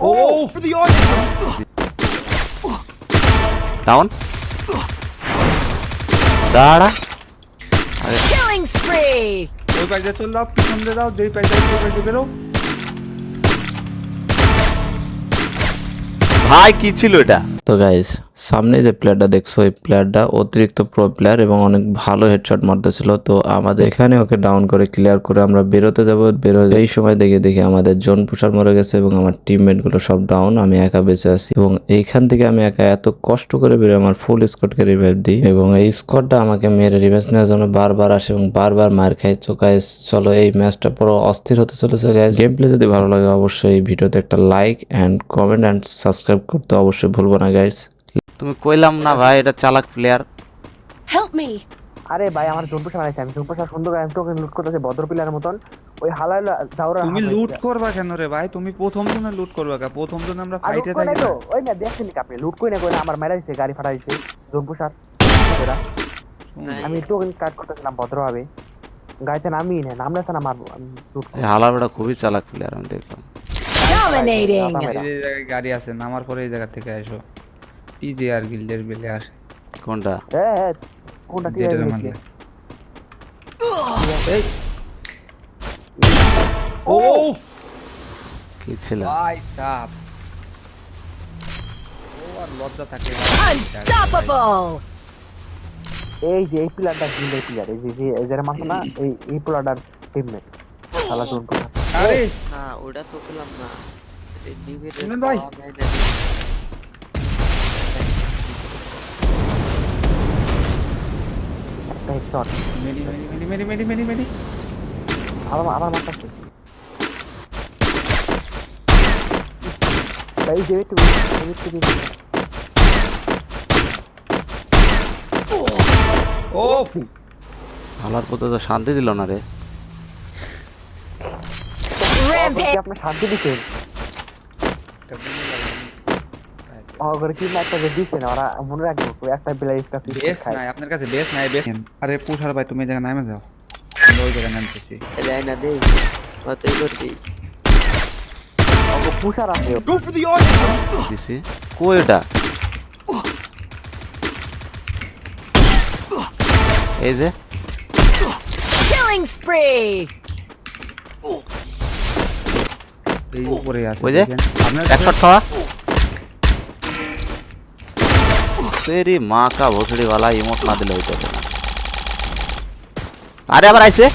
ও down দাঁড়া Killing spree! ওই পাশে চল দাও পিছন দিয়ে দাও যেই পাশে ওই পাশে বেরো। ভাই কি ছিল এটা? তো গাইস সামনে যে প্লেয়ারটা দেখছ, এই প্লেয়ারটা অতিরিক্ত প্রো প্লেয়ার এবং অনেক ভালো হেডশট মারতেছিল। তো আমাদের এখানে ওকে ডাউন করে ক্লিয়ার করে আমরা বেরোতে যাব। বেরো এই সময় দেখে দেখে আমাদের জোন পুষার মরে গেছে এবং আমার টিমমেটগুলো সব ডাউন আমি একা বেঁচে আছি এবং এইখান থেকে আমি একা এত কষ্ট করে বেরো আমার ফুল স্কোয়াডকে রিভাইভ দিই এবং এই স্কোয়াডটা আমাকে মেরে রিভেঞ্জ নেওয়ার জন্য বারবার আসে এবং বারবার মার খাই গাইস চলো এই ম্যাচটা পুরো অস্থির হতে চলেছে গাইস গেম প্লে যদি ভালো লাগে, অবশ্যই এই ভিডিওতে একটা like and comment and subscribe করতে অবশ্যই ভুলবো না গাইস তুমি কইলাম না ভাই এটা চালাক প্লেয়ার Help me! আরে ভাই আমার জম্পু সার আছে আমি। জম্পু সার সুন্দর আমি টোকেন লুট করতেছি ভদ্র পিলার মতন। ওই হালাল দাউরা তুমি লুট করবা কেন রে ভাই? তুমি প্রথম জনে লুট করবা কা প্রথম জনে আমরা ফাইটে থাকি তো। ওই না দেখছেন কি আপনি লুট কই না কই না আমার মেরা দিছে গাড়ি ফাটা দিছে। জম্পু সার আমি টোকেন কাট করতেছিলাম ভদ্রভাবে। গাড়িতে নামি না নামলে না মারবো আমি লুট এই হালার বেটা খুবই চালাক প্লেয়ার আমি দেখলাম। Dominating! এই জায়গায় গাড়ি আছে নামার পরে এই জায়গা থেকে আসো টিজে আর গিল্ডের আসে কোনটা? হ্যাঁ হ্যাঁ কোনটা এই। ও! কি ছিল? ভাই সাপ ও আর লজ্জা থাকে Unstoppable! এই যে এই গিল্ডের যে যারা মারছে না এই এই পিলারটার টিমমেট শালা আরে! না ওটা তো পেলাম না। ভাই। একটা হেডশট মেরি মেরি মেরি মেরি মেরি মেরি মেরি আমার আমার মারতেছে যে তুমি তুমি তুমি ও হালার পথে তো শান্তি দিল না রে। Rampage! আপনার শান্তি দিচ্ছেন অগর কি না একটা যে দিচ্ছেন ওরা মনে রাখব ওই একটা বেলা একটা পিস বেস খায় নাই আপনার কাছে বেস নাই বেস আরে পুষার ভাই তুমি এই জায়গায় নামে যাও আমরা ওই জায়গায় নামতেছি দেয় না দেই কতই করবি অগর পুষার আছে দিছি কই এটা এই যে Killing spree! এই উপরে আছে ওই যে, দেখেন। আপনার এক শট তেরি মা কা ভোসড়ি वाला ইমোট না দিলে হইতো না আরে আবার আইছে!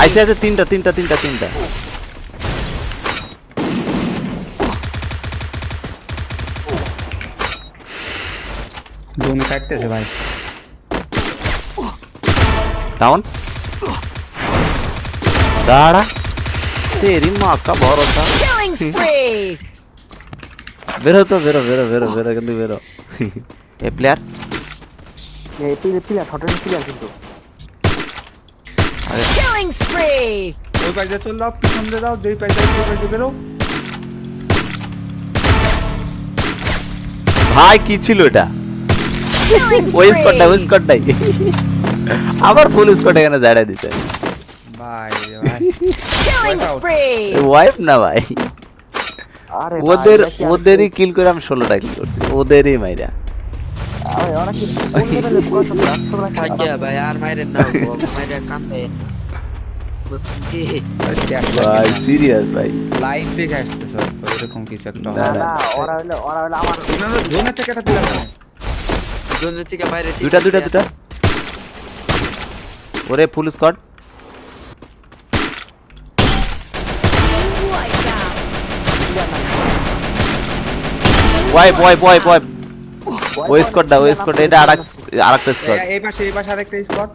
আইছে আছে তিনটা তিনটা তিনটা তিনটা জোন কাটতেছে ভাই ডাউন দাঁড়া তেরি মা কা ভরসা Killing spree! বেরো তো বেরো বেরো বেরো বেরো কিন্তু বেরো এ প্লেয়ার এই পিলার পিলার হটেল কিন্তু। Killing spree! ওই পাশে চল দাও পিছন দিয়ে দাও যেই পাশে ওই পাশে বেরো ভাই কি ছিল এটা? ওই স্কটটা ওই স্কটটাই আবার ফুল স্কট এখানে জায়গা দিতে ভাই ভাই। ওয়াইফ না ভাই। ওদের ওদেরই কিল করে আমি ষোলোটা কিল করছি। ওদেরই মাইরা। আরে ওরা কি কোন লেভেলে কত রাষ্ট্ররা থাকিয়া ভাই আর মাইরে না মাইরে কান্দে বুঝছেন কি? ভাই সিরিয়াস ভাই। লাইভ দেখে আসতেছে হয়তো, এরকম কিছু একটা না, না হবে। না ওরা হলো ওরা হলো আমার জোনের থেকে একটা প্লেয়ার জোনের থেকে বাইরে দুটা দুটা দুটা। ওরে full squad wipe wipe wipe wipe ওই স্কটটা ওই স্কট এটা আরেক আরেকটা স্কট এই পাশে এই পাশে আরেকটা স্পট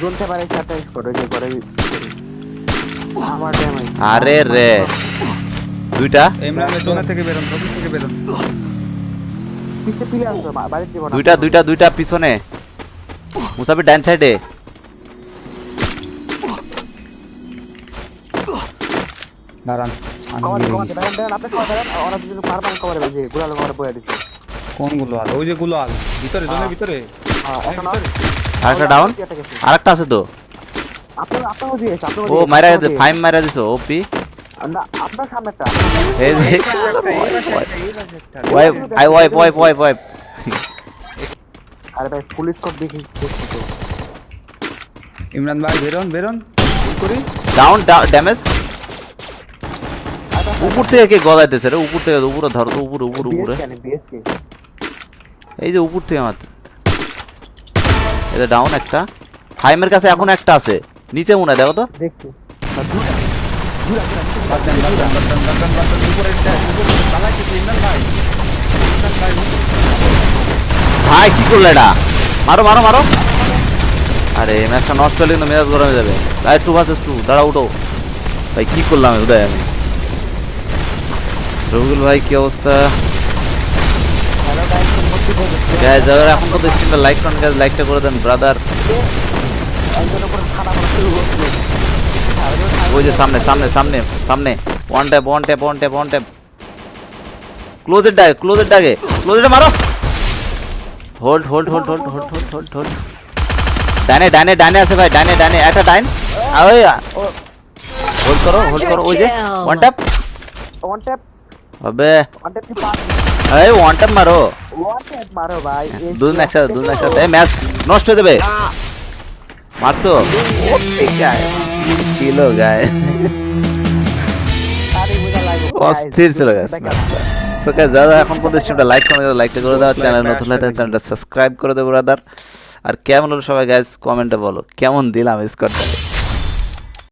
জ্বলতে পারে চারটা স্কোর ওই যে করে আমার ড্যামেজ আরে রে। দুইটা? এমনি জোনের থেকে বেরোন জোন থেকে বেরোন। পিছে আছে বাড়ির জীবন দুইটা দুইটা দুইটা পিছনে। মুসাফির ডান সাইডে দাঁড়ান। গুলাল কভার কোন গুলাল ওই যে গুলাল। ভিতরে ভিতরে। আরেকটা ডাউন আছে তো। ও গেছে ফাইম আই পুলিশ দেখি ইমরান ভাই বেরোন বেরোন। করি। ডাউন ড্যামেজ উপর থেকে কে গলাইতেছে রে? উপর থেকে উপরে ধরো তো উপরে উপরে উপরে। এই যে উপর থেকে মাত্র এটা ডাউন একটা। হাইমের কাছে এখন একটা আছে। নিচে মনে দেখো তো। ভাই কি করলে এটা? মারো মারো মারো। আরে ম্যাচটা নষ্ট হলে কিন্তু মেজাজ গরম হয়ে যাবে। ভাই টু ভার্সেস টু দাঁড়া উঠো। ভাই কি করলাম উদয় আমি রবিকুল ভাই কি অবস্থা? গাইজ যারা এখন কত স্ক্রিনটা লাইক করেন গাইজ লাইকটা করে দেন ব্রাদার ওই যে সামনে সামনে সামনে সামনে। One tap one tap one tap one tap ক্লোজের ডাগে ক্লোজের ডাগে ক্লোজের মারো। Hold hold hold hold hold hold hold hold ডাইনে ডাইনে ডাইনে আছে ভাই ডাইনে ডাইনে একটা ডাইন। ওই হোল্ড করো হোল্ড করো ওই যে। ওয়ান ট্যাপ ওয়ান ট্যাপ अबे। अरे वन मारो। वन मारो भाई दूध नेक्स्ट दूध नेक्स्ट ए मैच नष्ट হয়ে যাবে মারছো ছিল গায় অস্থির ছিল গাছ সো গাইস যারা এখন পর্যন্ত স্ট্রিমটা লাইক করে দাও লাইকটা করে দাও চ্যানেল নতুন হলে চ্যানেলটা সাবস্ক্রাইব করে দেবো ব্রাদার আর কেমন হলো সবাই গাইস কমেন্টে বলো কেমন দিলাম স্কোরটা